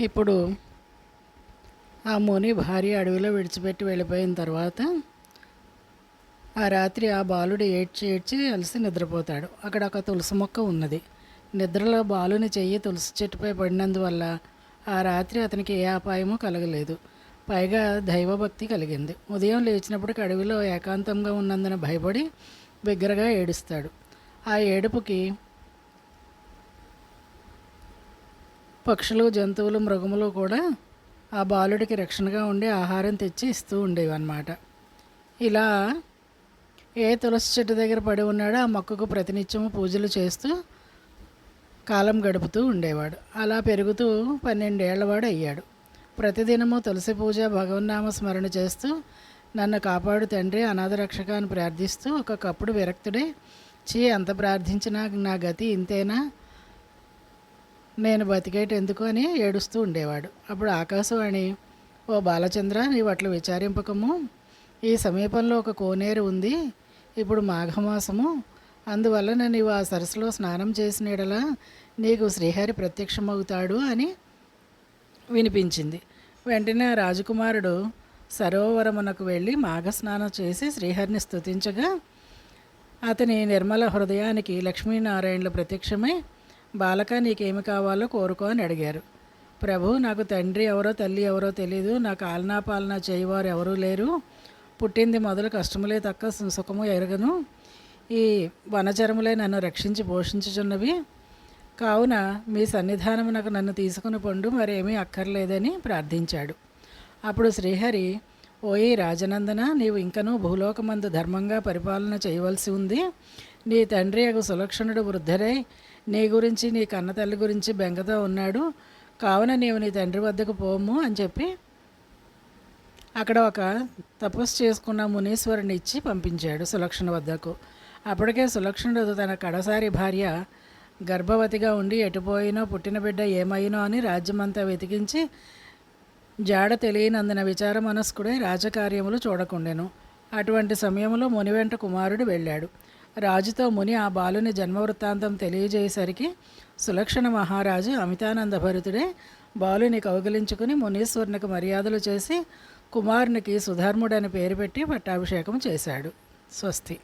ఇప్పుడు ఆ ముని భార్య అడవిలో విడిచిపెట్టి వెళ్ళిపోయిన తర్వాత ఆ రాత్రి ఆ బాలుడు ఏడ్చి ఏడ్చి అలసి నిద్రపోతాడు. అక్కడ ఒక తులసి మొక్క ఉన్నది. నిద్రలో బాలుని చెయ్యి తులసి చెట్టుపై పడినందువల్ల ఆ రాత్రి అతనికి ఏ అపాయమూ కలగలేదు. పైగా దైవభక్తి కలిగింది. ఉదయం లేచినప్పటికి అడవిలో ఏకాంతంగా ఉన్నందున భయపడి బిగ్గరగా ఏడుస్తాడు. ఆ ఏడుపుకి పక్షులు జంతువులు మృగములు కూడా ఆ బాలుడికి రక్షణగా ఉండి ఆహారం తెచ్చి ఇస్తూ ఉండేవి అన్నమాట ఇలా ఏ తులసి చెట్టు దగ్గర పడి ఉన్నాడో ఆ మొక్కకు ప్రతినిత్యము పూజలు చేస్తూ కాలం గడుపుతూ ఉండేవాడు. అలా పెరుగుతూ పన్నెండేళ్ళవాడు అయ్యాడు. ప్రతిదినము తులసి పూజ భగవన్నామ స్మరణ చేస్తూ నన్ను కాపాడు తండ్రి అనాథ రక్షక అని ప్రార్థిస్తూ ఒక్కొక్కప్పుడు విరక్తుడే చీ ఎంత ప్రార్థించినా నా గతి ఇంతేనా? నేను బతికేటెందుకు అని ఏడుస్తూ ఉండేవాడు. అప్పుడు ఆకాశవాణి ఓ బాలచంద్ర నీవు అట్లు విచారింపకము. ఈ సమీపంలో ఒక కోనేరు ఉంది. ఇప్పుడు మాఘమాసము. అందువలన నీవు ఆ సరస్సులో స్నానం చేసిన ఎడలా నీకు శ్రీహరి ప్రత్యక్షమవుతాడు అని వినిపించింది. వెంటనే ఆ రాజకుమారుడు సరోవరమునకు వెళ్ళి మాఘస్నానం చేసి శ్రీహరిని స్తుతించగా అతని నిర్మల హృదయానికి లక్ష్మీనారాయణుల ప్రత్యక్షమై బాలక నీకేమి కావాలో కోరుకో అని అడిగారు. ప్రభు నాకు తండ్రి ఎవరో తల్లి ఎవరో తెలియదు నాకు ఆలనా పాలనా చేయవారు ఎవరూ లేరు. పుట్టింది మొదలు కష్టములే తక్క సుఖము ఎరగను. ఈ వనచరములే నన్ను రక్షించి పోషించుచున్నవి. కావున మీ సన్నిధానమునకు నన్ను తీసుకుని పండు మరేమీ అక్కర్లేదని ప్రార్థించాడు. అప్పుడు శ్రీహరి ఓయి రాజనందన నీవు ఇంకనూ భూలోకమందు ధర్మంగా పరిపాలన చేయవలసి ఉంది. నీ తండ్రి యొక్క సులక్షణుడు వృద్ధరై నీ గురించి నీ కన్నతల్లి గురించి బెంగతో ఉన్నాడు. కావున నీవు నీ తండ్రి వద్దకు పోము అని చెప్పి అక్కడ ఒక తపస్సు చేసుకున్న మునీశ్వరుని ఇచ్చి పంపించాడు సులక్షణ వద్దకు. అప్పటికే సులక్షణుడు తన కడసారి భార్య గర్భవతిగా ఉండి ఎటుపోయినో పుట్టిన బిడ్డ ఏమైనో అని రాజ్యమంతా వెతికించి జాడ తెలియనందున విచార మనస్కుడే రాజకార్యములు చూడకుండెను. అటువంటి సమయంలో ముని వెంట కుమారుడు వెళ్ళాడు. రాజుతో ముని ఆ బాలుని జన్మవృత్తాంతం తెలియజేసరికి సులక్షణ మహారాజు అమితానంద భరితుడే బాలుని కౌగిలించుకుని మునీశ్వరునికి మర్యాదలు చేసి కుమారునికి సుధర్ముడని పేరు పెట్టి పట్టాభిషేకం చేశాడు. స్వస్తి.